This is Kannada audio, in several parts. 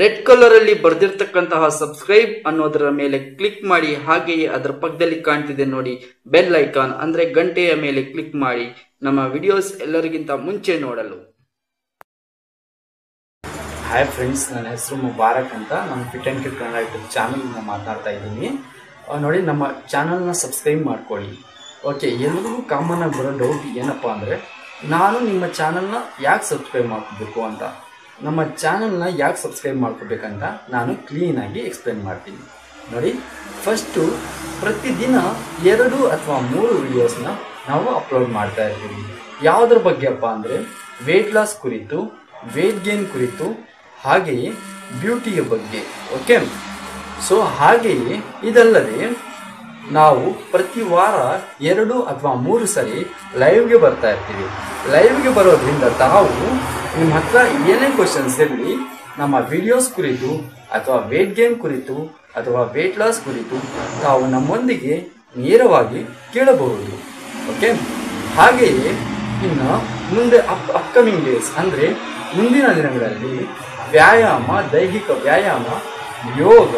ರೆಡ್ ಕಲರ್ ಅಲ್ಲಿ ಬರ್ದಿರ್ತಕ್ಕಂತಹ ಸಬ್ಸ್ಕ್ರೈಬ್ ಅನ್ನೋದರ ಮೇಲೆ ಕ್ಲಿಕ್ ಮಾಡಿ, ಹಾಗೆಯೇ ಅದರ ಪಕ್ಕದಲ್ಲಿ ಕಾಣ್ತಿದೆ ನೋಡಿ, ಬೆಲ್ ಐಕಾನ್ ಅಂದ್ರೆ ಗಂಟೆಯ ಮೇಲೆ ಕ್ಲಿಕ್ ಮಾಡಿ. ನಮ್ಮ ವಿಡಿಯೋಸ್ ಎಲ್ಲರಿಗಿಂತ ಮುಂಚೆ ನೋಡಲು. ಹಾಯ್ ಫ್ರೆಂಡ್ಸ್ ನನ್ನ ಹೆಸರು ಮುಬಾರಕ್ ಅಂತ. ನಮ್ಮ fit and kit Kannada YouTube ಚಾನಲ್ನ ಮಾತನಾಡ್ತಾ ಇದ್ದೀನಿ. ನೋಡಿ, ನಮ್ಮ ಚಾನಲ್ನ ಸಬ್ಸ್ಕ್ರೈಬ್ ಮಾಡ್ಕೊಳ್ಳಿ. ಓಕೆ ಎಲ್ರಿಗೂ ಕಾಮನ್ ಆಗಿ ಬರೋ ಡೌಟ್ ಏನಪ್ಪ ಅಂದರೆ, ನಾನು ನಿಮ್ಮ ಚಾನಲ್ನ ಯಾಕೆ ಸಬ್ಸ್ಕ್ರೈಬ್ ಮಾಡ್ಕೋಬೇಕು ಅಂತ. ನಮ್ಮ ಚಾನಲ್ನ ಯಾಕೆ ಸಬ್ಸ್ಕ್ರೈಬ್ ಮಾಡ್ಕೋಬೇಕಂತ ನಾನು ಕ್ಲೀನಾಗಿ ಎಕ್ಸ್ಪ್ಲೇನ್ ಮಾಡ್ತೀನಿ. ನೋಡಿ ಫಸ್ಟು ಪ್ರತಿದಿನ ಎರಡು ಅಥವಾ ಮೂರು ವಿಡಿಯೋಸ್ನ ನಾವು ಅಪ್ಲೋಡ್ ಮಾಡ್ತಾ ಇರ್ತೀವಿ. ಯಾವುದ್ರ ಬಗ್ಗೆಪ್ಪ ಅಂದರೆ ವೆಯ್ಟ್ ಲಾಸ್ ಕುರಿತು ವೆಯ್ಟ್ ಗೇನ್ ಕುರಿತು, ಹಾಗೆಯೇ ಬ್ಯೂಟಿಯ ಬಗ್ಗೆ ಓಕೆ ಸೊ ಹಾಗೆಯೇ ಇದಲ್ಲದೆ ನಾವು ಪ್ರತಿ ವಾರ ಎರಡು ಅಥವಾ ಮೂರು ಸರಿ ಲೈವ್ಗೆ ಬರ್ತಾ ಇರ್ತೀವಿ. ಲೈವ್ಗೆ ಬರೋದ್ರಿಂದ ತಾವು ನಿಮ್ಮ ಹತ್ರ ಏನೇ ಕ್ವಶನ್ಸ್ ಇರಲಿ, ನಮ್ಮ ವಿಡಿಯೋಸ್ ಕುರಿತು ಅಥವಾ ವೇಟ್ ಗೇಮ್ ಕುರಿತು ಅಥವಾ ವೇಟ್ ಲಾಸ್ ಕುರಿತು ತಾವು ನಮ್ಮೊಂದಿಗೆ ನೇರವಾಗಿ ಕೇಳಬಹುದು. ಓಕೆ ಹಾಗೆಯೇ ಇನ್ನು ಮುಂದೆ ಅಪ್ ಅಪ್ಕಮಿಂಗ್ ಡೇಸ್ ಅಂದರೆ ಮುಂದಿನ ದಿನಗಳಲ್ಲಿ ವ್ಯಾಯಾಮ, ದೈಹಿಕ ವ್ಯಾಯಾಮ, ಯೋಗ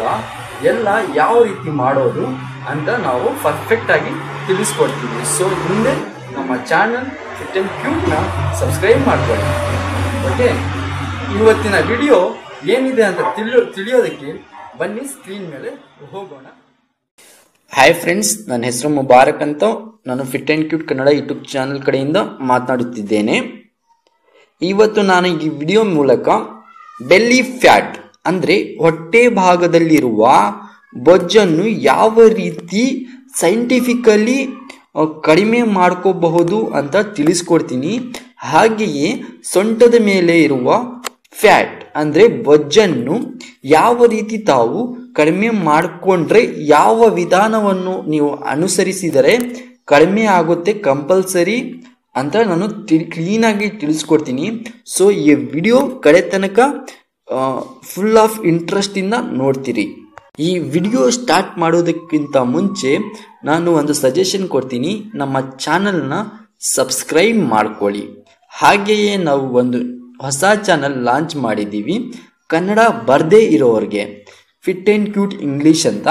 ಎಲ್ಲ ಯಾವ ರೀತಿ ಮಾಡೋದು ಅಂತ ನಾವು ಪರ್ಫೆಕ್ಟ್ ಆಗಿ ತಿಳಿಸ್ಕೊಡ್ತೀವಿ. ಸೊ ಮುಂದೆ ನಮ್ಮ ಚಾನಲ್ ಫಿಟ್ ಆ್ಯಂಡ್ನ ಸಬ್ಸ್ಕ್ರೈಬ್ ಮಾಡ್ಕೊಳ್ಳಿ. ಓಕೆ ಇವತ್ತಿನ ವಿಡಿಯೋ ಏನಿದೆ ಅಂತ ತಿಳಿಯೋ, ತಿಳಿಯೋದಕ್ಕೆ ಬನ್ನಿ ಸ್ಕ್ರೀನ್ ಮೇಲೆ ಹೋಗೋಣ. ಹಾಯ್ ಫ್ರೆಂಡ್ಸ್ ನನ್ನ ಹೆಸರು ಮುಬಾರಕ್ ಅಂತ. ನಾನು fit and cute Kannada YouTube channel ಕಡೆಯಿಂದ ಮಾತನಾಡುತ್ತಿದ್ದೇನೆ. ಇವತ್ತು ನಾನು ಈ ವಿಡಿಯೋ ಮೂಲಕ ಬೆಲ್ಲಿ ಫ್ಯಾಟ್ ಅಂದರೆ ಹೊಟ್ಟೆ ಭಾಗದಲ್ಲಿರುವ ಬೊಜ್ಜನ್ನು ಯಾವ ರೀತಿ ಸೈಂಟಿಫಿಕಲಿ ಕಡಿಮೆ ಮಾಡ್ಕೋಬಹುದು ಅಂತ ತಿಳಿಸ್ಕೊಡ್ತೀನಿ. ಹಾಗೆಯೇ ಸೊಂಟದ ಮೇಲೆ ಇರುವ ಫ್ಯಾಟ್ ಅಂದರೆ ಬೊಜ್ಜನ್ನು ಯಾವ ರೀತಿ ತಾವು ಕಡಿಮೆ ಮಾಡಿಕೊಂಡ್ರೆ ಯಾವ ವಿಧಾನವನ್ನು ನೀವು ಅನುಸರಿಸಿದರೆ ಕಡಿಮೆ ಆಗುತ್ತೆ ಕಂಪಲ್ಸರಿ ಅಂತ ನಾನು ಕ್ಲೀನಾಗಿ ತಿಳಿಸ್ಕೊಡ್ತೀನಿ. ಸೊ ಈ ವಿಡಿಯೋ ಕಡೆ ತನಕ ಫುಲ್ ಆಫ್ ಇಂಟ್ರೆಸ್ಟಿಂದ ನೋಡ್ತೀರಿ. ಈ ವಿಡಿಯೋ ಸ್ಟಾರ್ಟ್ ಮಾಡೋದಕ್ಕಿಂತ ಮುಂಚೆ ನಾನು ಒಂದು ಸಜೆಷನ್ ಕೊಡ್ತೀನಿ. ನಮ್ಮ ಚಾನಲ್ನ ಸಬ್ಸ್ಕ್ರೈಬ್ ಮಾಡ್ಕೊಳ್ಳಿ. ಹಾಗೆಯೇ ನಾವು ಒಂದು ಹೊಸ ಚಾನಲ್ ಲಾಂಚ್ ಮಾಡಿದ್ದೀವಿ. ಕನ್ನಡ ಬರದೇ ಇರೋರಿಗೆ ಫಿಟ್ ಆ್ಯಂಡ್ ಕ್ಯೂಟ್ ಇಂಗ್ಲೀಷ್ ಅಂತ.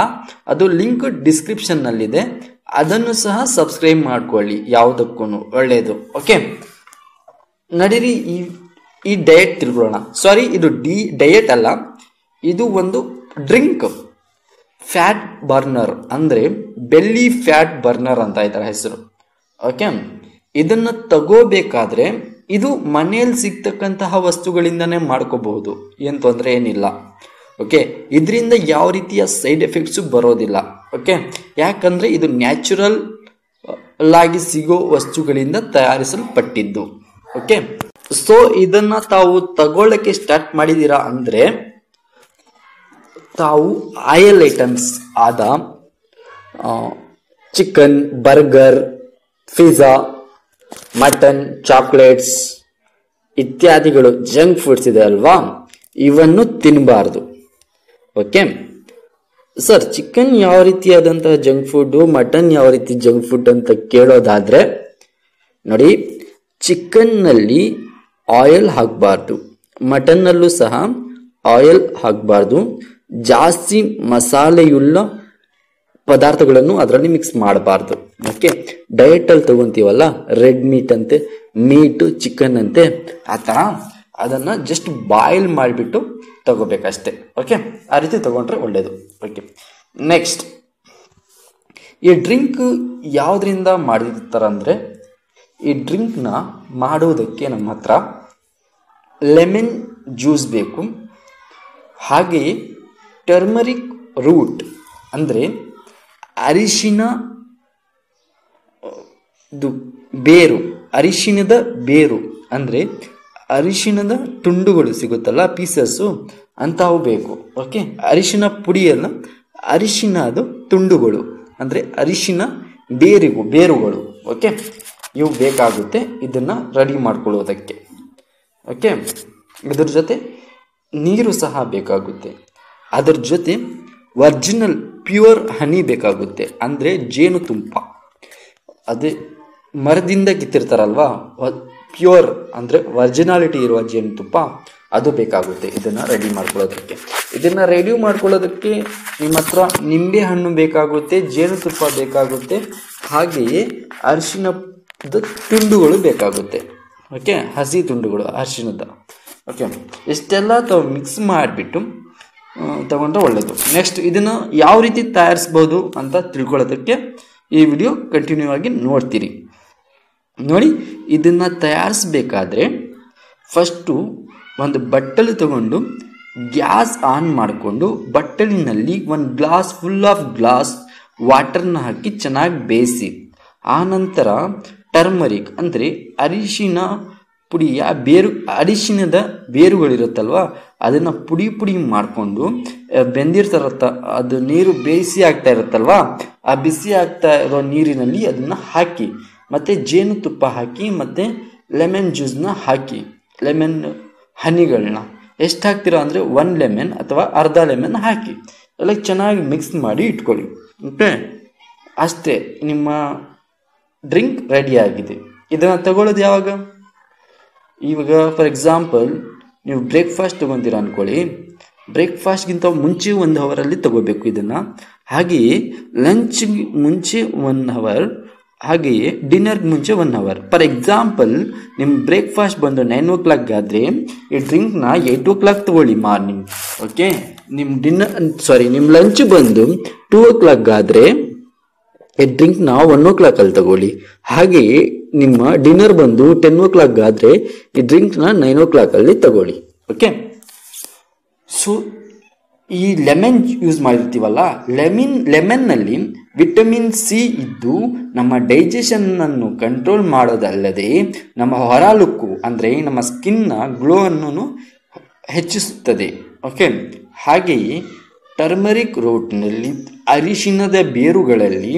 ಅದು ಲಿಂಕ್ ಡಿಸ್ಕ್ರಿಪ್ಷನ್ನಲ್ಲಿದೆ ಅದನ್ನು ಸಹ ಸಬ್ಸ್ಕ್ರೈಬ್ ಮಾಡ್ಕೊಳ್ಳಿ. ಯಾವುದಕ್ಕೂ ಒಳ್ಳೆಯದು ಓಕೆ ನಡೀರಿ ಈ ಈ ಡಯಟ್ ತಿಳ್ಕೊಳ್ಳೋಣ. ಸಾರಿ ಇದು ಡಿ ಡಯಟ್ ಅಲ್ಲ. ಇದು ಒಂದು ಡ್ರಿಂಕ್ ಫ್ಯಾಟ್ ಬರ್ನರ್ ಅಂದರೆ ಬೆಲ್ಲಿ ಫ್ಯಾಟ್ ಬರ್ನರ್ ಅಂತ ಇದ್ದಾರೆ ಹೆಸರು. ಓಕೆ ಇದನ್ನು ತಗೋಬೇಕಾದ್ರೆ ಇದು ಮನೆಯಲ್ಲಿ ಸಿಗ್ತಕ್ಕಂತಹ ವಸ್ತುಗಳಿಂದನೇ ಮಾಡ್ಕೋಬಹುದು. ಏನು ತೊಂದರೆ ಏನಿಲ್ಲ. ಓಕೆ ಇದರಿಂದ ಯಾವ ರೀತಿಯ ಸೈಡ್ ಎಫೆಕ್ಟ್ಸು ಬರೋದಿಲ್ಲ. ಓಕೆ ಯಾಕಂದರೆ ಇದು ನ್ಯಾಚುರಲ್ ಲಾಗಿ ಸಿಗೋ ವಸ್ತುಗಳಿಂದ ತಯಾರಿಸಲ್ಪಟ್ಟಿದ್ದು. ಓಕೆ ಸೊ ಇದನ್ನ ತಾವು ತಗೊಳ್ಳಕ್ಕೆ ಸ್ಟಾರ್ಟ್ ಮಾಡಿದೀರಾ ಅಂದ್ರೆ ತಾವು ಆಯಲ್ ಐಟಮ್ಸ್ ಆದ chicken, burger pizza mutton, chocolates ಇತ್ಯಾದಿಗಳು ಜಂಕ್ ಫುಡ್ಸ್ ಇದೆ ಅಲ್ವಾ? ಇವನ್ನು ತಿನ್ನಬಾರ್ದು ಓಕೆ? ಸರ್, ಚಿಕನ್ ಯಾವ ರೀತಿಯಾದಂತಹ ಜಂಕ್ ಫುಡ್, ಮಟನ್ ಯಾವ ರೀತಿ ಜಂಕ್ ಫುಡ್ ಅಂತ ಕೇಳೋದಾದ್ರೆ, ನೋಡಿ, ಚಿಕನ್ನಲ್ಲಿ ಆಯಿಲ್ ಹಾಕಬಾರ್ದು. ಮಟನ್ನಲ್ಲೂ ಸಹ ಆಯಿಲ್ ಹಾಕಬಾರ್ದು. ಜಾಸ್ತಿ ಮಸಾಲೆಯುಳ್ಳ ಪದಾರ್ಥಗಳನ್ನು ಅದರಲ್ಲಿ ಮಿಕ್ಸ್ ಮಾಡಬಾರ್ದು. ಓಕೆ ಡಯಟಲ್ಲಿ ತಗೊಂತೀವಲ್ಲ ರೆಡ್ ಮೀಟ್ ಅಂತೆ ಮೀಟು ಚಿಕನ್ ಅಂತೆ, ಆ ಥರ ಅದನ್ನು ಜಸ್ಟ್ ಬಾಯ್ಲ್ ಮಾಡಿಬಿಟ್ಟು ತಗೋಬೇಕಷ್ಟೆ. ಓಕೆ ಆ ರೀತಿ ತಗೊಂಡ್ರೆ ಒಳ್ಳೆಯದು ಓಕೆ ನೆಕ್ಸ್ಟ್ ಈ ಡ್ರಿಂಕ್ ಯಾವುದರಿಂದ ಮಾಡಿರ್ತಾರಂದರೆ, ಈ ಡ್ರಿಂಕ್ನ ಮಾಡೋದಕ್ಕೆ ನಮ್ಮ ಹತ್ರ ಲೆಮನ್ ಜ್ಯೂಸ್ ಬೇಕು. ಹಾಗೆಯೇ ಟರ್ಮರಿಕ್ ರೂಟ್ ಅಂದರೆ ಅರಿಶಿನ ಬೇರು ಅರಿಶಿಣದ ಬೇರು ಅಂದರೆ ಅರಿಶಿಣದ ತುಂಡುಗಳು ಸಿಗುತ್ತಲ್ಲ, ಪೀಸಸ್ಸು ಅಂಥವು ಬೇಕು. ಓಕೆ ಅರಿಶಿನ ಪುಡಿಯಲ್ಲ ಅರಿಶಿನದು ತುಂಡುಗಳು ಅಂದರೆ ಅರಿಶಿನ ಬೇರಿಗೂ, ಬೇರುಗಳು. ಓಕೆ ಇವು ಬೇಕಾಗುತ್ತೆ. ಇದನ್ನು ರೆಡಿ ಮಾಡ್ಕೊಳ್ಳೋದಕ್ಕೆ. ಓಕೆ ಇದ್ರ ಜೊತೆ ನೀರು ಸಹ ಬೇಕಾಗುತ್ತೆ. ಅದರ ಜೊತೆ ವರ್ಜಿನಲ್ ಪ್ಯೂರ್ ಹನಿ ಬೇಕಾಗುತ್ತೆ. ಅಂದರೆ ಜೇನುತುಂಪ ಅದೇ ಮರದಿಂದ ಕಿತ್ತಿರ್ತಾರಲ್ವಾ? ಪ್ಯೂರ್ ಅಂದರೆ ವರ್ಜಿನಾಲಿಟಿ ಇರುವ ಜೇನುತುಪ್ಪ ಅದು ಬೇಕಾಗುತ್ತೆ. ಇದನ್ನು ರೆಡಿ ಮಾಡ್ಕೊಳ್ಳೋದಕ್ಕೆ. ಇದನ್ನು ರೆಡಿ ಮಾಡ್ಕೊಳ್ಳೋದಕ್ಕೆ ನಿಮ್ಮ ಹತ್ರ ನಿಂಬೆ ಹಣ್ಣು ಬೇಕಾಗುತ್ತೆ ಜೇನುತುಪ್ಪ ಬೇಕಾಗುತ್ತೆ. ಹಾಗೆಯೇ ಅರಿಶಿನದ ತುಂಡುಗಳು ಬೇಕಾಗುತ್ತೆ. ಓಕೆ ಹಸಿ ತುಂಡುಗಳು, ಅರಿಶಿಣದ. ಓಕೆ ಇಷ್ಟೆಲ್ಲ ತಾವು ಮಿಕ್ಸ್ ಮಾಡಿಬಿಟ್ಟು ತಗೊಂಡ್ರೆ ಒಳ್ಳೆಯದು ನೆಕ್ಸ್ಟ್ ಇದನ್ನು ಯಾವ ರೀತಿ ತಯಾರಿಸ್ಬೋದು ಅಂತ ತಿಳ್ಕೊಳ್ಳೋದಕ್ಕೆ ಈ ವಿಡಿಯೋ ಕಂಟಿನ್ಯೂ ಆಗಿ ನೋಡ್ತೀರಿ. ನೋಡಿ, ಇದನ್ನು ತಯಾರಿಸ್ಬೇಕಾದ್ರೆ ಫಸ್ಟು ಒಂದು ಬಟ್ಟಲು ತಗೊಂಡು ಗ್ಯಾಸ್ ಆನ್ ಮಾಡಿಕೊಂಡು ಬಟ್ಟಲಿನಲ್ಲಿ ಒಂದು ಗ್ಲಾಸ್ ಫುಲ್ ಆಫ್ ಗ್ಲಾಸ್ ವಾಟರ್ನ ಹಾಕಿ ಚೆನ್ನಾಗಿ ಬೇಯಿಸಿ. ಆನಂತರ ಟರ್ಮರಿಕ್ ಅಂದರೆ ಅರಿಶಿನ ಪುಡಿಯ ಬೇರು, ಅರಿಶಿನದ ಬೇರುಗಳಿರುತ್ತಲ್ವ? ಅದನ್ನು ಪುಡಿ ಪುಡಿ ಮಾಡಿಕೊಂಡು ಬೆಂದಿರ್ತಾರತ್ತ, ಅದು ನೀರು ಬೇಯಿಸಿ ಆಗ್ತಾ ಇರುತ್ತಲ್ವ? ಆ ಬಿಸಿ ಆಗ್ತಾ ಇರೋ ನೀರಿನಲ್ಲಿ ಅದನ್ನು ಹಾಕಿ, ಮತ್ತು ಜೇನುತುಪ್ಪ ಹಾಕಿ, ಮತ್ತು ಲೆಮನ್ ಜ್ಯೂಸ್ನ ಹಾಕಿ, ಲೆಮನ್ ಹನಿಗಳನ್ನ ಎಷ್ಟು ಹಾಕ್ತೀರಾ ಅಂದರೆ ಒನ್ ಲೆಮನ್ ಅಥವಾ ಅರ್ಧ ಲೆಮನ್ ಹಾಕಿ. ಎಲ್ಲ ಚೆನ್ನಾಗಿ ಮಿಕ್ಸ್ ಮಾಡಿ ಇಟ್ಕೊಳ್ಳಿ. ಓಕೆ? ಅಷ್ಟೇ, ನಿಮ್ಮ ಡ್ರಿಂಕ್ ರೆಡಿ ಆಗಿದೆ. ಇದನ್ನು ತಗೊಳ್ಳೋದು ಯಾವಾಗ? ಇವಾಗ ಫಾರ್ ಎಕ್ಸಾಂಪಲ್ ನೀವು ಬ್ರೇಕ್ಫಾಸ್ಟ್ ತೊಗೊತೀರ ಅಂದ್ಕೊಳ್ಳಿ ಬ್ರೇಕ್ಫಾಸ್ಟ್ಗಿಂತ ಮುಂಚೆ ಒಂದು ಅವರಲ್ಲಿ ತಗೋಬೇಕು ಇದನ್ನು. ಹಾಗೆಯೇ ಲಂಚ್ಗೆ ಮುಂಚೆ ಒನ್ ಅವರ್ ಹಾಗೆಯೇ ಡಿನ್ನರ್ಗೆ ಮುಂಚೆ ಒನ್ ಅವರ್ ಫಾರ್ ಎಕ್ಸಾಂಪಲ್ ನಿಮ್ಮ ಬ್ರೇಕ್ಫಾಸ್ಟ್ ಬಂದು ನೈನ್ ಓ ಕ್ಲಾಕ್ ಆದರೆ, ಈ ಡ್ರಿಂಕ್ನ ಏಯ್ಟ್ ಓ ಕ್ಲಾಕ್ ತಗೊಳ್ಳಿ ಮಾರ್ನಿಂಗ್ ಓಕೆ ನಿಮ್ಮ ಡಿನ್ನರ್ ಸಾರಿ ನಿಮ್ಮ ಲಂಚ್ ಬಂದು ಟೂ ಓ ಕ್ಲಾಕ್ ಈ ಡ್ರಿಂಕ್ನ ಒನ್ ಓ ಕ್ಲಾಕಲ್ಲಿ ತಗೊಳ್ಳಿ. ಹಾಗೆಯೇ ನಿಮ್ಮ ಡಿನ್ನರ್ ಬಂದು ಟೆನ್ ಓ ಕ್ಲಾಕ್ ಆದರೆ ಈ ಡ್ರಿಂಕ್ನ ನೈನ್ ಓ ಕ್ಲಾಕಲ್ಲಿ ತಗೊಳ್ಳಿ. ಓಕೆ ಸೊ ಈ ಲೆಮನ್ ಯೂಸ್ ಮಾಡಿರ್ತೀವಲ್ಲ ಲೆಮಿನ್ ಲೆಮನ್ನಲ್ಲಿ ವಿಟಮಿನ್ ಸಿ ಇದ್ದು ನಮ್ಮ ಡೈಜೆಷನ್ನನ್ನು ಕಂಟ್ರೋಲ್ ಮಾಡೋದಲ್ಲದೆ ನಮ್ಮ ಹೊರಲುಕ್ಕು ಅಂದರೆ ನಮ್ಮ ಸ್ಕಿನ್ನ ಗ್ಲೋ ಅನ್ನು ಹೆಚ್ಚಿಸುತ್ತದೆ. ಓಕೆ ಹಾಗೆಯೇ ಟರ್ಮರಿಕ್ ರೋಟ್ನಲ್ಲಿ ಅರಿಶಿನದ ಬೇರುಗಳಲ್ಲಿ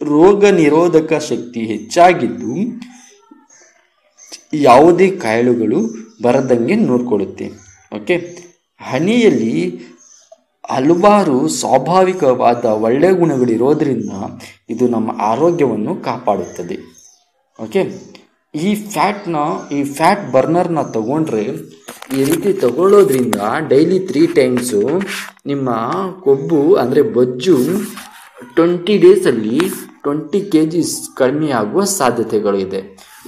ರೋಗ ನಿರೋಧಕ ಶಕ್ತಿ ಹೆಚ್ಚಾಗಿದ್ದು ಯಾವುದೇ ಕಾಯಿಲೆಗಳು ಬರದಂಗೆ ನೋಡ್ಕೊಳ್ಳುತ್ತೆ. ಓಕೆ ಹನಿಯಲ್ಲಿ ಹಲವಾರು ಸ್ವಾಭಾವಿಕವಾದ ಒಳ್ಳೆಯ ಗುಣಗಳಿರೋದ್ರಿಂದ ಇದು ನಮ್ಮ ಆರೋಗ್ಯವನ್ನು ಕಾಪಾಡುತ್ತದೆ. ಓಕೆ ಈ ಫ್ಯಾಟ್ನ ಈ ಫ್ಯಾಟ್ ಬರ್ನರ್ನ ತಗೊಂಡ್ರೆ ಈ ರೀತಿ ತಗೊಳ್ಳೋದ್ರಿಂದ ಡೈಲಿ ತ್ರೀ ಟೈಮ್ಸು ನಿಮ್ಮ ಕೊಬ್ಬು, ಅಂದರೆ ಬೊಜ್ಜು ಟ್ವೆಂಟಿ ಡೇಸಲ್ಲಿ ಟ್ವೆಂಟಿ ಕೆ ಜಿಸ್ ಕಡಿಮೆ ಆಗುವ ಸಾಧ್ಯತೆಗಳಿದೆ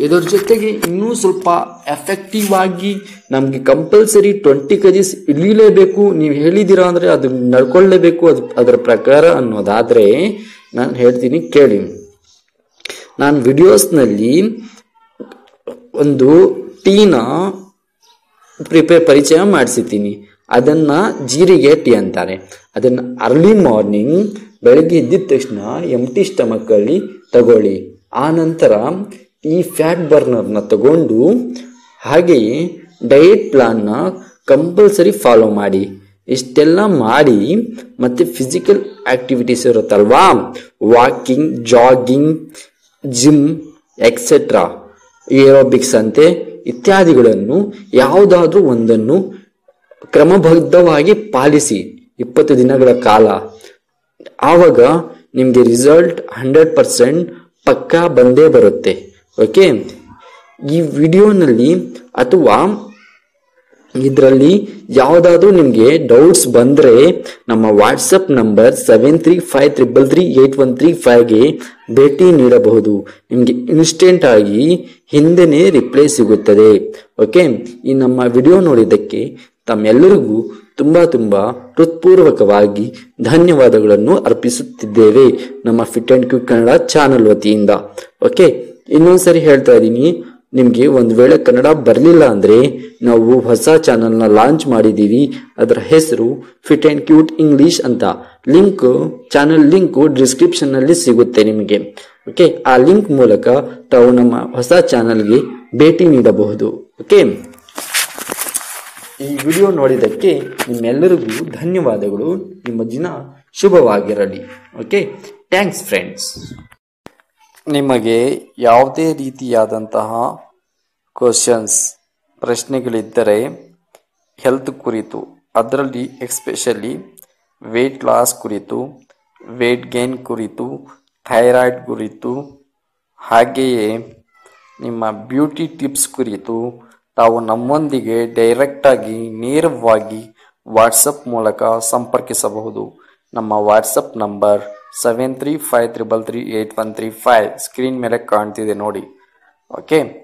ಇದರ ಜೊತೆಗೆ ಇನ್ನೂ ಸ್ವಲ್ಪ ಎಫೆಕ್ಟಿವ್ ಆಗಿ ನಮಗೆ ಕಂಪಲ್ಸರಿ ಟ್ವೆಂಟಿ ಕೆ ಜಿಸ್ ಇಳಿಲೇಬೇಕು. ನೀವು ಹೇಳಿದ್ದೀರಾ ಅಂದರೆ ಅದು ನಡ್ಕೊಳ್ಳೇಬೇಕು ಅದು ಅದರ ಪ್ರಕಾರ ಅನ್ನೋದಾದರೆ ನಾನು ಹೇಳ್ತೀನಿ ಕೇಳಿ. ನಾನು ವಿಡಿಯೋಸ್ನಲ್ಲಿ ಒಂದು ಟೀನ ಪ್ರಿಪೇರ್ ಪರಿಚಯ ಮಾಡಿಸಿದ್ದೀನಿ. ಅದನ್ನು ಜೀರಿಗೆ ಟೀ ಅಂತಾರೆ. ಅದನ್ನು ಅರ್ಲಿ ಮಾರ್ನಿಂಗ್ ಬೆಳಗ್ಗೆ ಎದ್ದಿದ ತಕ್ಷಣ ಎಂಟಿ ಸ್ಟಮಕ್ಕಲ್ಲಿ ತಗೊಳ್ಳಿ. ಆನಂತರ ನಂತರ ಈ ಫ್ಯಾಟ್ ಬರ್ನರ್ನ ತಗೊಂಡು ಹಾಗೆಯೇ ಡಯಟ್ ಪ್ಲಾನ್ನ ಕಂಪಲ್ಸರಿ ಫಾಲೋ ಮಾಡಿ. ಇಷ್ಟೆಲ್ಲ ಮಾಡಿ ಮತ್ತು ಫಿಸಿಕಲ್ ಆಕ್ಟಿವಿಟೀಸ್ ಇರುತ್ತಲ್ವಾ? Walking jogging gym etcetera aerobics ಅಂತೆ ಇತ್ಯಾದಿಗಳನ್ನು ಯಾವುದಾದ್ರೂ ಒಂದನ್ನು ಕ್ರಮಬದ್ಧವಾಗಿ ಪಾಲಿಸಿ. ಇಪ್ಪತ್ತು ದಿನಗಳ ಕಾಲ. ಆವಾಗ ನಿಮಗೆ ರಿಸಲ್ಟ್ ಹಂಡ್ರೆಡ್ ಪರ್ಸೆಂಟ್ ಪಕ್ಕಾ ಬಂದೇ ಬರುತ್ತೆ. ಓಕೆ ಈ ವಿಡಿಯೋನಲ್ಲಿ ಅಥವಾ ಇದರಲ್ಲಿ ಯಾವುದಾದ್ರೂ ನಿಮಗೆ ಡೌಟ್ಸ್ ಬಂದರೆ ನಮ್ಮ WhatsApp number seven three five triple three eight one three ಫೈವ್ಗೆ ಭೇಟಿ ನೀಡಬಹುದು. ನಿಮಗೆ ಇನ್ಸ್ಟೆಂಟ್ ಆಗಿ ಹಿಂದೆನೇ ರಿಪ್ಲೈ ಸಿಗುತ್ತದೆ. ಓಕೆ ಈ ನಮ್ಮ ವಿಡಿಯೋ ನೋಡಿದ್ದಕ್ಕೆ ತಮ್ಮೆಲ್ಲರಿಗೂ ತುಂಬ ತುಂಬ ಹೃತ್ಪೂರ್ವಕವಾಗಿ ಧನ್ಯವಾದಗಳನ್ನು ಅರ್ಪಿಸುತ್ತಿದ್ದೇವೆ ನಮ್ಮ fit and quick Kannada channel ವತಿಯಿಂದ. ಓಕೆ ಇನ್ನೊಂದ್ಸರಿ ಹೇಳ್ತಾ ಇದ್ದೀನಿ ನಿಮಗೆ ಒಂದು ವೇಳೆ ಕನ್ನಡ ಬರಲಿಲ್ಲ ಅಂದರೆ ನಾವು ಹೊಸ ಚಾನಲ್ನ ಲಾಂಚ್ ಮಾಡಿದ್ದೀವಿ. ಅದರ ಹೆಸರು ಫಿಟ್ ಆ್ಯಂಡ್ ಕ್ಯೂಟ್ ಇಂಗ್ಲಿಷ್ ಅಂತ. ಲಿಂಕ್ ಚಾನಲ್ ಲಿಂಕು ಡಿಸ್ಕ್ರಿಪ್ಷನ್ನಲ್ಲಿ ಸಿಗುತ್ತೆ ನಿಮಗೆ. ಓಕೆ ಆ ಲಿಂಕ್ ಮೂಲಕ ತಾವು ನಮ್ಮ ಹೊಸ ಚಾನಲ್ಗೆ ಭೇಟಿ ನೀಡಬಹುದು. ಓಕೆ ಈ ವಿಡಿಯೋ ನೋಡಿದ್ದಕ್ಕೆ ನಿಮ್ಮೆಲ್ಲರಿಗೂ ಧನ್ಯವಾದಗಳು. ನಿಮ್ಮ ದಿನ ಶುಭವಾಗಿರಲಿ. ಓಕೆ ಥ್ಯಾಂಕ್ಸ್ ಫ್ರೆಂಡ್ಸ್ ನಿಮಗೆ ಯಾವುದೇ ರೀತಿಯಾದಂತಹ ಕ್ವಶನ್ಸ್ ಪ್ರಶ್ನೆಗಳಿದ್ದರೆ ಹೆಲ್ತ್ ಕುರಿತು, ಅದರಲ್ಲಿ ಎಕ್ಸ್ಪೆಷಲಿ ವೇಟ್ ಲಾಸ್ ಕುರಿತು ವೇಟ್ ಗೇನ್ ಕುರಿತು ಥೈರಾಯ್ಡ್ ಕುರಿತು, ಹಾಗೆಯೇ ನಿಮ್ಮ ಬ್ಯೂಟಿ ಟಿಪ್ಸ್ ಕುರಿತು ತಾವು ನಮ್ಮೊಂದಿಗೆ ಡೈರೆಕ್ಟಾಗಿ ನೇರವಾಗಿ ವಾಟ್ಸಪ್ ಮೂಲಕ ಸಂಪರ್ಕಿಸಬಹುದು. ನಮ್ಮ WhatsApp number seven three five triple three eight one three five screen ಮೇಲೆ ಕಾಣ್ತಿದೆ ನೋಡಿ. ಓಕೆ